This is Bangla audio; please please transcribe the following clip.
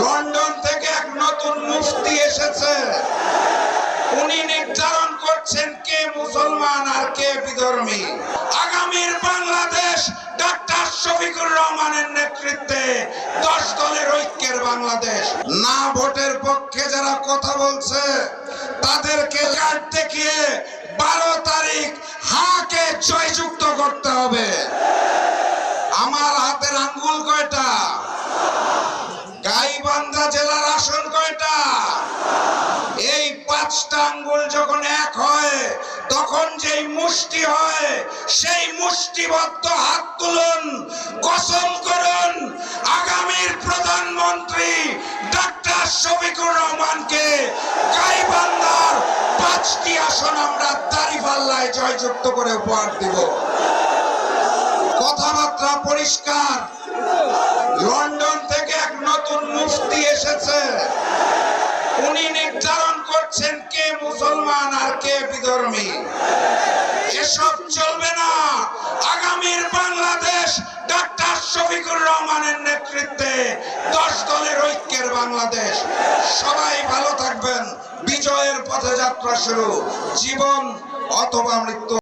লন্ডন থেকে এক নতুন মুফতি এসেছে। উনি নির্ধারণ করছেন কে মুসলমান আর কে বিধর্মী। আগামীর বাংলাদেশ ডাক্তার শফিকুর রহমানের নেতৃত্বে দশ দলের ঐক্যের বাংলাদেশ। না ভোটের পক্ষে যারা কথা বলছে, তাদেরকে কার্ড দেখিয়ে বারো তারিখ হাকে জয়যুক্ত করতে হবে। আমার হাতের আঙ্গুল কয়টা? গাইবান্ধা জেলার আসন কয়টা? এই পাঁচটা আঙ্গুল যখন এক হয়, তখন যেই মুষ্টি হয়, সেই মুষ্টিবদ্ধ হাত তুলুন, কসম করুন, আগামীর প্রধানমন্ত্রী ডাক্তার শফিকুর রহমানকে গাইবান্ধার পাঁচটি আসন আমরা দাঁড়িপাল্লায় জয়যুক্ত করে উপহার দিব। কথাবার্তা পরিষ্কার। এসেছে উনি নির্ধারণ করছেন কে মুসলমান আর কে বিধর্মী। এসব চলবে না। আগামীর বাংলাদেশ ডাক্তার শফিকুর রহমানের নেতৃত্বে দশ দলের ঐক্যের বাংলাদেশ। সবাই ভালো থাকবেন। বিজয়ের পথে যাত্রা শুরু। জীবন অথবা মৃত্যু